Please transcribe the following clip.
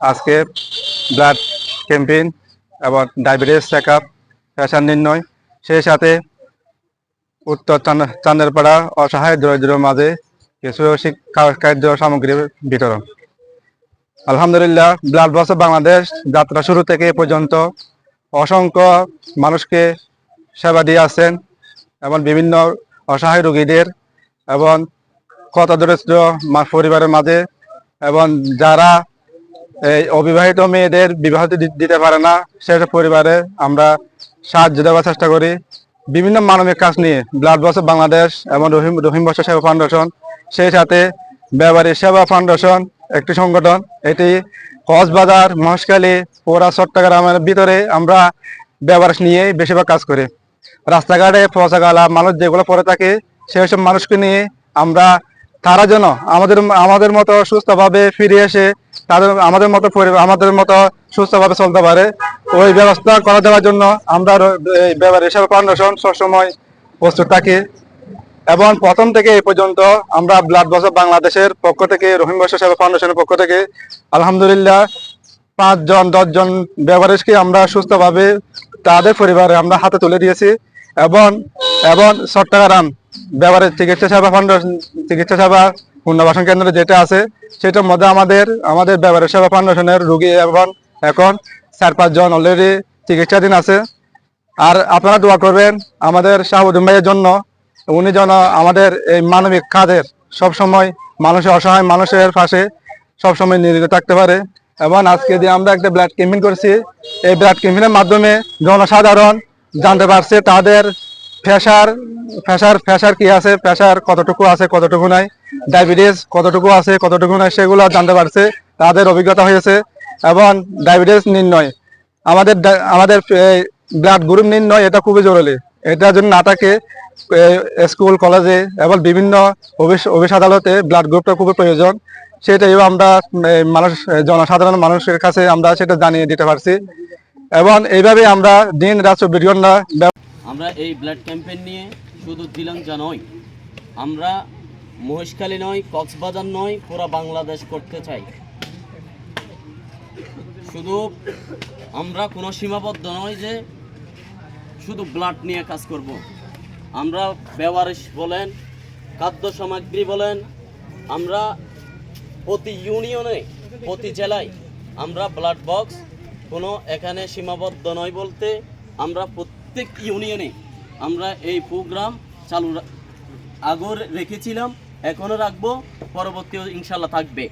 আজকে blood campaign এবং diabetes check up pressure নির্ণয়। সেই সাথে উত্তর চান- চান্দেরপাড়া অসহায় দরিদ্র মাঝে কিছু শিক্ষা খাদ্য সামগ্রী বিতরণ। আলহামদুলিল্লাহ, ব্লাড বাস বাংলাদেশ যাত্রা শুরু থেকে পর্যন্ত অসংখ্য মানুষকে সেবা দিয়ে আসছেন এবং বিভিন্ন অসহায় রোগীদের এবং কত দরিদ্র পরিবারের মাঝে এবং যারা এই অবিবাহিত মেয়েদের বিবাহ দিতে পারে না। সেসব পরিবারে আমরা সাহায্য দেওয়ার চেষ্টা করি। বিভিন্ন মানবিক কাজ নিয়ে ব্লাড বাস বাংলাদেশ এবং রহিম রহিম বর্ষ সেবা ফাউন্ডেশন সেই সাথে ব্যবহারী সেবা ফাউন্ডেশন একটি সংগঠন। এটি কক্সবাজার, মহেশখালী, পোড়া, চট্টগ্রামের ভিতরে আমরা ব্যবহার নিয়ে বেশিরভাগ কাজ করি। রাস্তাঘাটে পচাগালা মানুষ যেগুলো পড়ে থাকে, সেই সব মানুষকে নিয়ে আমরা তারা যেন আমাদের আমাদের মতো সুস্থভাবে ফিরে এসে তাদের, আমাদের মতো আমাদের মতো সুস্থভাবে চলতে পারে। ওই ব্যবস্থা করে দেওয়ার জন্য আমরা র- এই ব্যবহার হিসাবে ফাউন্ডেশন সবসময় প্রস্তুত থাকি। এবং প্রথম থেকে এই পর্যন্ত আমরা ব্লাড বস বাংলাদেশের পক্ষ থেকে, রহিম বর্ষ সেবা ফাউন্ডেশনের পক্ষ থেকে আলহামদুলিল্লাহ পাঁচজন, দশজন ব্যবহারিককে আমরা সুস্থভাবে তাদের পরিবারে আমরা হাতে তুলে দিয়েছি। এবং এবং চট্টগ্রাম ব্যবহারের চিকিৎসা সেবা ফাউন্ডেশন চিকিৎসা সেবা পুনর্বাসন কেন্দ্র যেটা আছে, সেটার মধ্যে আমাদের আমাদের ব্যবহারের সেবা ফাউন্ডেশনের রোগী এবং এখন চার পাঁচজন অলরেডি চিকিৎসাধীন আছে। আর আপনারা দোয়া করবেন আমাদের শাহুদ্দিন ভাইয়ের জন্য, উনি যেন আমাদের এই মানবিক কাজের সবসময় মানুষের অসহায় মানুষের পাশে সবসময় নিয়োজিত থাকতে পারে। এবং আজকে যে আমরা একটা ব্লাড ক্যাম্পেইন করছি, এই ব্লাড ক্যাম্পেইনের মাধ্যমে জনসাধারণ জানতে পারছে তাদের প্রেশার প্রেশার প্রেশার কি আছে প্রেশার কতটুকু আছে, কতটুকু নাই, ডায়াবেটিস কতটুকু আছে, কতটুকু নাই, সেগুলো জানতে পারছে, তাদের অভিজ্ঞতা হয়েছে, এবং ডায়াবেটিস নির্ণয়। আমাদের আমাদের ব্লাড গ্রুপ নির্ণয়, এটা খুবই জরুরি। এটা যদি না থাকে স্কুল, কলেজে, এবং বিভিন্ন অফিস আদালতে ব্লাড গ্রুপটা খুবই প্রয়োজন। সেটাইও আমরা মানুষ, জনসাধারণ মানুষের কাছে আমরা সেটা জানিয়ে দিতে পারছি। এবং এইভাবে আমরা দিন রাত চব্বিশ ঘণ্টা আমরা এই ব্লাড ক্যাম্পেইন নিয়ে শুধু দিলংজা নয়, আমরা মহেশখালী নয়, কক্সবাজার নয়, পুরো বাংলাদেশ করতে চাই শুধু আমরা কোনো সীমাবদ্ধ নয় যে শুধু ব্লাড নিয়ে কাজ করব। আমরা বেওয়ারিশ বলেন, খাদ্য সামগ্রী বলেন, আমরা প্রতি ইউনিয়নে, প্রতি জেলায় আমরা ব্লাড বক্স কোনো এখানে সীমাবদ্ধ নয় বলতে আমরা প্রত্যেক ইউনিয়নে আমরা এই প্রোগ্রাম চালু আগর রেখেছিলাম, এখনও রাখব, পরবর্তীও ইনশাল্লাহ থাকবে।